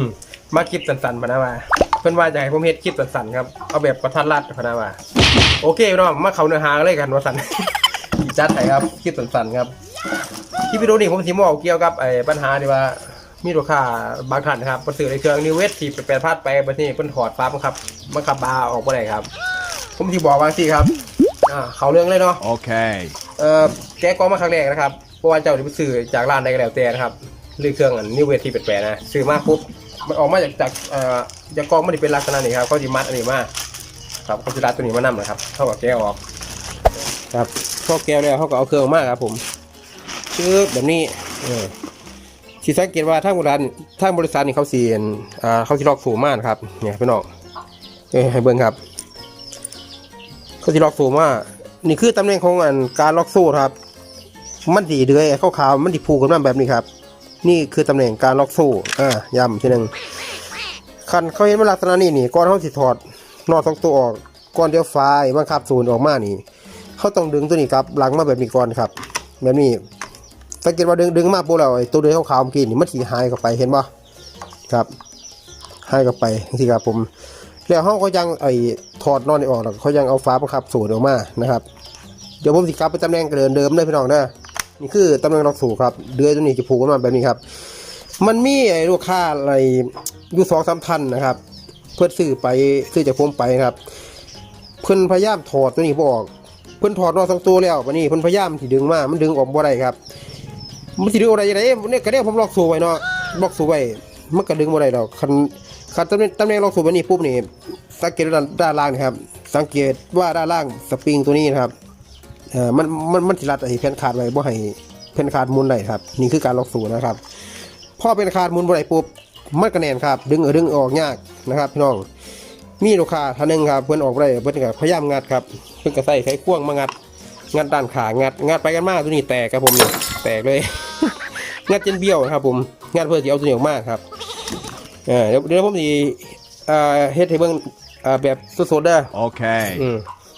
อืมมาคลิปสั้นๆพะนะว่าเพิ่นว่าจะให้ผมเฮ็ดคลิปสั้นๆครับเอาแบบประทัดรัดพะนะว่าโอเคพี่น้องมาเข้าเนื้อหากันเลยกันว่าสั้นอีจัดให้ครับคลิปสั้นๆครับคลิปวิดีโอนี้ผมสิมาเอาเกี่ยวกับไอ้ปัญหาที่ว่ามีลูกค้าบางท่านนะครับเพิ่นซื้อในเครื่องนิวเวสที่แปลพัดไปบัดนี้เพิ่นถอดฟ้าบังคับบังคับบาร์ออกบ่ได้ครับ ผมสิบอกว่าสิครับอ่าเข้าเรื่องเลยเนาะ Okay. เอ่อแกะกล่องมาครั้งแรกนะครับเพราะว่าเจ้าจะไปซื้อจากร้านใดก็แล้วแต่นะครับหรือเครื่องอันนิวเวทที่แปลกๆนะ ซื้อมาปุ๊บ มันออกมาจากจากเอ่อจากกองไม่ได้เป็นลักษณะนี้ครับเขาจะมัดอันนี้มาครับเขาจะรัดตัวนี้มานํนะครับเท่ากับแกะออก ครับพอแกะแล้วเขาก็เอาเครื่องออกครับ ผมคือแบบนี้เออที่สังเกตว่าทางบริษัททางบริษัทนี่เขาเสียนอ่าเขาที่ลอกสูงมากนครับเนี่ยพี่น้องเอ้ให้เบิ่งครับ เขาที่ล็อกโซ่มานี่คือตำแหน่งของอันการล็อกโซ่ครับ มันสีเดือยขาวๆมันสีผูกกันมาแบบนี้ครับ นี่คือตำแหน่งการล็อกโซ่อ่าย้ำทีหนึ่งคันเขาเห็นว่าลักษณะนี้นี่ก่อนเขาสิถอดนอตสองตัวออกก่อนเดียวไฟบังคับศูนย์ออกมานี่เขาต้องดึงตัวนี้ครับหลังมาแบบนี้ก่อนครับแบบนี้สังเกตว่าดึงดึงมาปุ๊บแล้วไอ้ตัวเดือยขาวๆเมื่อกี้นี่มันสีหายเข้าไปเห็นปะครับหายเข้าไปที่ครับผมแล้วเขายังไอ้ถอดนอนนี่ออกแล้วเขายังเอาฟ้าบังคับสูตรออกมานะครับ เดี๋ยวผมสิกลับไปตำแหน่งเดิมเดิมเลยพี่น้องเด้อ นี่คือตำแหน่งล็อกสูตรครับ เดือยตัวนี้จะผูกกันมาแบบนี้ครับ มันมีไอ้ลูกค้าอะไรอยู่สองสามท่านนะครับ เพื่อซื้อไปซื้อจากผมไปครับ เพิ่อนพยายามถอดตัวนี้บอกเพิ่อนถอดนอกสองตัวแล้ววันนี้เพิ่อนพยายามที่ดึงมา มันดึงออกบ่ได้ครับ มันสิดึงออกได้ยังไงเนี่ยก็เนี่ยผมล็อกสูไว้เนาะล็อกสูไว้มันก็ดึงบ่ได้ดอกคันคันตำแหน่งตำแหน่งล็อกสูแบบนี้ปุ๊บนี่สังเกตด้านด้านล่างนะครับ สังเกตว่าด้านล่างสปริงตัวนี้นะครับ เอ่อมันมันมันสิรัดไอ้แผ่นขาดไว้บ่ให้แผ่นขาดหมุนได้ครับ นี่คือการล็อกสูนะครับพอเป็นขาดหมุนบ่ได้ปุ๊บมันก็แน่นครับ ดึงเออดึงออกยากนะครับพี่น้องมีลูกค้าท่านหนึงครับเพิ่นออกบ่ได้เพิ่นก็พยายามงัดครับเพิ่นก็ใส่ไขควงมางัดงัดด้านขางัดงัดไปกันมาตัวนี้แตกครับผมนี่แตกเลย งัดจนเบี้ยวครับผมงัดเพื่อจะเอาตัวนี้ออกมาครับเออเดี๋ยวเดี๋ยวผมสิเอ่อเฮ็ดให้เบิ่งเอ่อแบบสดๆเด้อ Okay. อืม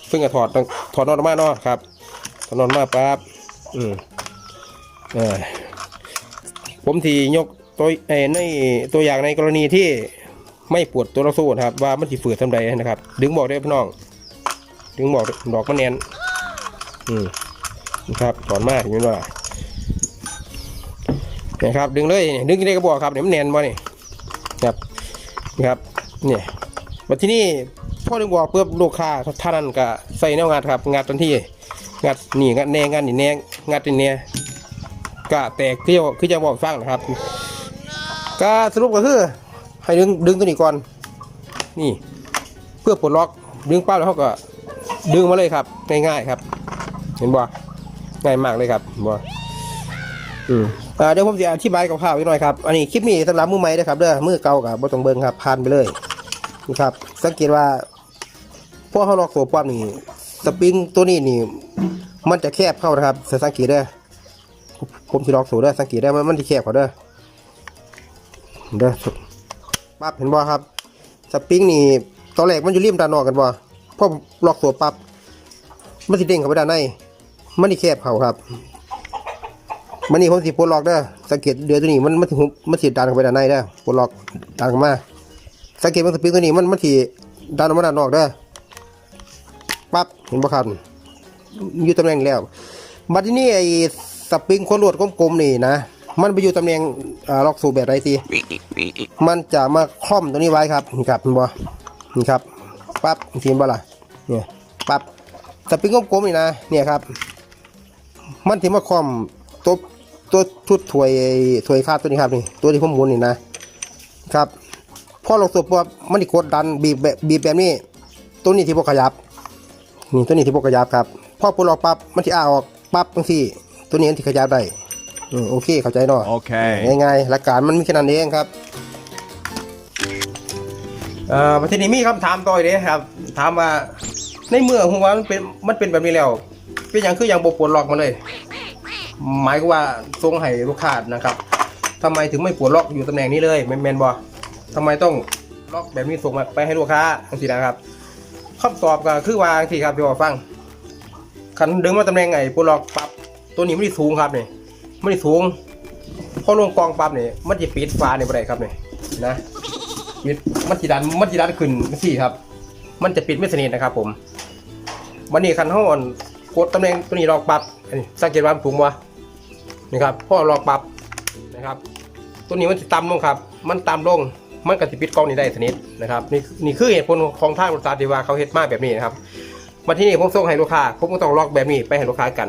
เพิ่งจะถอดต้องถอดนอนออกมาเนาะครับถอด นอนออกมาปั๊บอืมเออผมทียกตัวในตัวอย่างในกรณีที่ไม่ปวดตัวเราสู้นะครับ ว่ามันสิฝืดทำใดนะครับ ดึงบอกได้พี่น้อง ดึงบอกดอกมันแน่นอืมนะครับถอนมากเห็นว่านะครับ ดึงเลยดึงได้ก็บอกครับเนี่ยมันแน่นบ่นี่ครับนะครับเนี่ยมาที่นี่พ่อดึงบอกเพื่อลูกค้าท่านนั้นก็ใส่แนวงานครับ งานทันที งัดนี่งัดแนงงัดนี่แนงงัดนี่เนี่ยก็แตกเที่ยวคือจะบอกฟังนะครับก็สรุปก็คือให้ดึงดึงตัวนี้ก่อน นี่ เพื่อปลดล็อกดึงเป้าแล้วเขาก็ ดึงมาเลยครับ ง่ายๆครับ เห็นบ่ง่ายมากเลยครับบ่อืมอ่าเดี๋ยวผมจะอธิบายกับข้าวอีกหน่อยครับ อันนี้คลิปนี้สำหรับมือใหม่นะครับเด้อมือเก่ากับบ่ต้องเบิ่งครับผ่านไปเลยนี่ครับ สังเกตว่าพวกเขาล็อกตัวปั๊บนี่ สปริงตัวนี้นี่ มันจะแคบเข้านะครับ สังเกตเด้ผมสิลอกตัวเด้สังเกตได้มันมันจะแคบเขาเด้อเด้อปั๊บเห็นบ่ครับ สปริงนี่ตอนแรกมันอยู่ริมด้านนอกกันบ่พอล็อกตัวปั๊บมันสิเด้งเข้าไปด้านในมันนี่แคบเขาครับ มันนี่ผมสิปลดล็อกเด้อสังเกตเดือยตัวนี้มันมันสิมันสิดันเข้าไปด้านในเด้อปลดล็อกดันเข้ามา สังเกตว่าสปริงตัวนี้มันมันสิดันออกมาด้านนอกเด้อ ปั๊บเห็นบ่ครับอยู่ตำแหน่งแล้วบัดนี้ไอ้สปริงโคนลวดกลมๆนี่นะมันไปอยู่ตำแหน่งล็อกสูบแบบไรสิมันจะมาคล่อมตัวนี้ไว้ครับนี่ครับเห็นบ่นี่ครับปั๊บทีมบ่ล่ะเนี่ยปั๊บสปริงกลมๆนี่นะเนี่ยครับ มันถึงมาคล่อมตัวตัวชุดถวยถวยคาดตัวนี้ครับนี่ตัวที่ผมหมุนนี่นะครับพอลงตัวปั๊บมันที่กดดันบีบแบบบีบแบบนี้ตัวนี้ที่พวกขยับ นี่ตัวนี้ที่พวกขยับครับพอปลดออกปั๊บมันที่อ้าออกปั๊บจังซี่ตัวนี้มันที่ขยับได้อืมโอเคเข้าใจเนาะ Okay. ง่ายๆหลักการมันมีแค่นั้นเองครับเอ่อประเทศนี้มีคำถามต่ออีกเด้ครับ ถามว่าในเมื่อหัวมันเป็นมันเป็นแบบนี้แล้ว เป็นอย่างคืออย่างบปวดล็อกมาเลย หมายก็ว่าทรงให้ลูกค้านะครับทำไมถึงไม่ปวดล็อกอยู่ตำแหน่งนี้เลยแมนแมนบอทำไมต้องล็อกแบบนี้ส่งมาไปให้ลูกค้าทังทีนะครับ คำตอบก็คือวางทีครับที่ว่าฟังคันดึงมาตำแหน่งไอ้ปวดล็อกปรับตัวนี้ไม่ได้สูงครับเนี่ยไม่ได้สูงพอลงกองปั๊บเนี่ยมันจะปิดฟ้าเนี่ยบ่ได้ครับเนี่ยนะปิดมันจีดันมันจีดันขึ้นสี่ครับ มันจะปิดไม่สนิทนะครับผมวันนี้คันห้อนกดตำแหน่งตัวนี้ลอกปรับนนี้สังเกตว่ามันปุ่มวะนี่ครับพอลอกปรับนะครับ ตัวนี้มันจะต่ำลงครับ มันต่ำลง มันก็จะปิดกล้องนี้ได้สนิทนะครับนี่นี่คือเหตุผลของทางบริษัทที่ว่าเขาเฮ็ดมาแบบนี้นะครับมาที่นี่ผมส่งให้ลูกค้าผมก็ต้องลอกแบบนี้ไปให้ลูกค้ากัน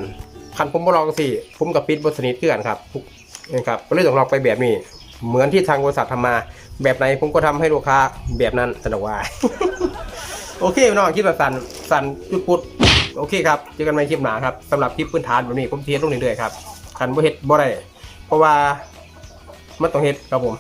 คันผมบ่ลอกสิผมกับปิดบนสนิทเกือนครับนะครับก็เลยต้องลอกไปแบบนี้ เหมือนที่ทางบริษัททำมา แบบไหนผมก็ทำให้ลูกค้าแบบนั้นสนุกว่าโอเคพี่น้องคลิปแบบสันสันจุดปุดโอเคครับเจอกันใหม่คลิปหนาครับสำหรับคลิปพื้นฐานแบบนี้ผมเทียนลงเรื่อยๆครับคันบ่เฮ็ดบ่ได้เพราะว่ามันต้องเฮ็ดครับผม